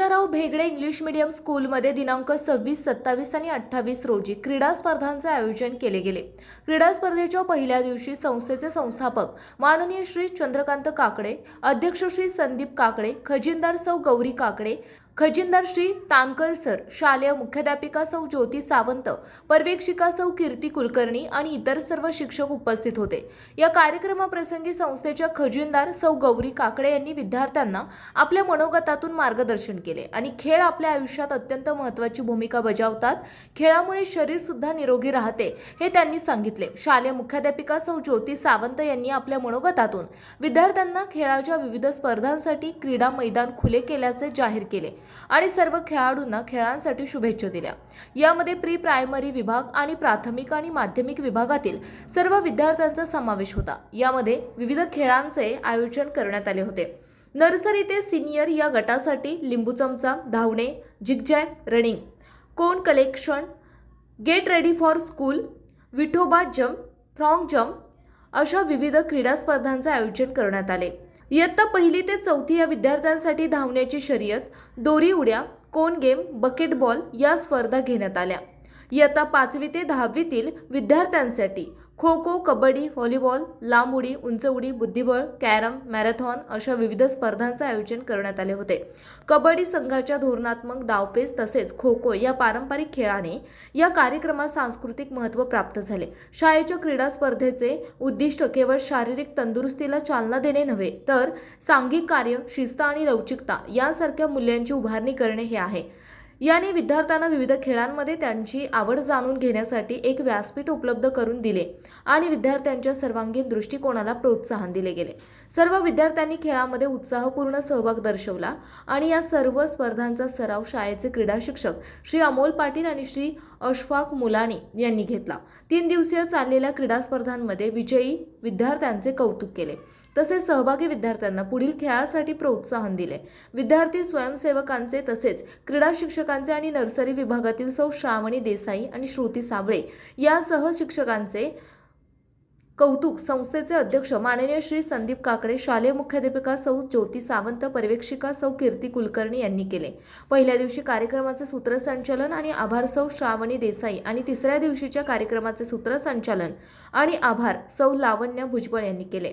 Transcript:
Krishnarao Bhegade English medium स्कूलमध्ये दिनांक सव्वीस सत्तावीस आणि अठ्ठावीस रोजी क्रीडा स्पर्धांचे आयोजन केले गेले. क्रीडा स्पर्धेच्या पहिल्या दिवशी संस्थेचे संस्थापक माननीय श्री चंद्रकांत काकडे अध्यक्ष श्री संदीप काकडे खजिनदार सौ गौरी काकडे खजिनदार श्री तानकर सर शालेय मुख्याध्यापिका सौ ज्योती सावंत पर्यवेक्षिका सौ कीर्ती कुलकर्णी आणि इतर सर्व शिक्षक उपस्थित होते. या कार्यक्रमाप्रसंगी संस्थेच्या खजिनदार सौ गौरी काकडे यांनी विद्यार्थ्यांना आपल्या मनोगतातून मार्गदर्शन केले आणि खेळ आपल्या आयुष्यात अत्यंत महत्त्वाची भूमिका बजावतात. खेळामुळे शरीर सुद्धा निरोगी राहते हे त्यांनी सांगितले. शालेय मुख्याध्यापिका सौ ज्योती सावंत यांनी आपल्या मनोगतातून विद्यार्थ्यांना खेळाच्या विविध स्पर्धांसाठी क्रीडा मैदान खुले केल्याचे जाहीर केले. आणि सर्व खेळाडूंना खेळांसाठी शुभेच्छा दिल्या. यामध्ये प्री प्रायमरी विभाग आणि प्राथमिक आणि माध्यमिक विभागातील सर्व विद्यार्थ्यांचा समावेश होता. यामध्ये विविध खेळांचे आयोजन करण्यात आले होते. नर्सरी ते सिनियर या गटासाठी लिंबू चमचा धावणे झिगझॅग रनिंग कोण collection get ready for school Vithoba jump frog jump अशा विविध क्रीडा स्पर्धांचे आयोजन करण्यात आले. इयत्ता पहिली ते चौथी या विद्यार्थ्यांसाठी धावण्याची शर्यत दोरी उड्या कोन गेम बकेटबॉल या स्पर्धा घेण्यात आल्या. इयत्ता पाचवी ते दहावीतील विद्यार्थ्यांसाठी खो खो कबड्डी व्हॉलीबॉल लांब उडी उंच उडी बुद्धिबळ कॅरम मॅरेथॉन अशा विविध स्पर्धांचं आयोजन करण्यात आले होते. कबड्डी संघाच्या धोरणात्मक डावपेच तसेच खो खो या पारंपरिक खेळाने या कार्यक्रमात सांस्कृतिक महत्त्व प्राप्त झाले. शाळेच्या क्रीडा स्पर्धेचे उद्दिष्ट केवळ शारीरिक तंदुरुस्तीला चालना देणे नव्हे तर सांघिक कार्य शिस्त आणि लवचिकता यासारख्या मूल्यांची उभारणी करणे हे आहे. याने विद्यार्थ्यांना विविध खेळांमध्ये त्यांची आवड जाणून घेण्यासाठी एक व्यासपीठ उपलब्ध करून दिले आणि विद्यार्थ्यांच्या सर्वांगीण दृष्टिकोनाला प्रोत्साहन दिले गेले. सर्व विद्यार्थ्यांनी खेळामध्ये उत्साहपूर्ण सहभाग दर्शवला आणि या सर्व स्पर्धांचा सराव शाळेचे क्रीडा शिक्षक श्री अमोल पाटील आणि श्री अशफाक मुलानी यांनी घेतला. तीन दिवसीय चाललेल्या क्रीडा स्पर्धांमध्ये विजयी विद्यार्थ्यांचे कौतुक केले. तसेच सहभागी विद्यार्थ्यांना पुढील खेळासाठी प्रोत्साहन दिले. विद्यार्थी स्वयंसेवकांचे तसेच क्रीडा शिक्षकांचे आणि नर्सरी विभागातील सौ श्रावणी देसाई आणि श्रुती साबळे यासह शिक्षकांचे कौतुक संस्थेचे अध्यक्ष माननीय श्री संदीप काकडे शालेय मुख्याध्यापिका सौ ज्योती सावंत पर्यवेक्षिका सौ कीर्ती कुलकर्णी यांनी केले. पहिल्या दिवशी कार्यक्रमाचे सूत्रसंचालन आणि आभार सौ श्रावणी देसाई आणि तिसऱ्या दिवशीच्या कार्यक्रमाचे सूत्रसंचालन आणि आभार सौ लावण्य भुजबळ यांनी केले.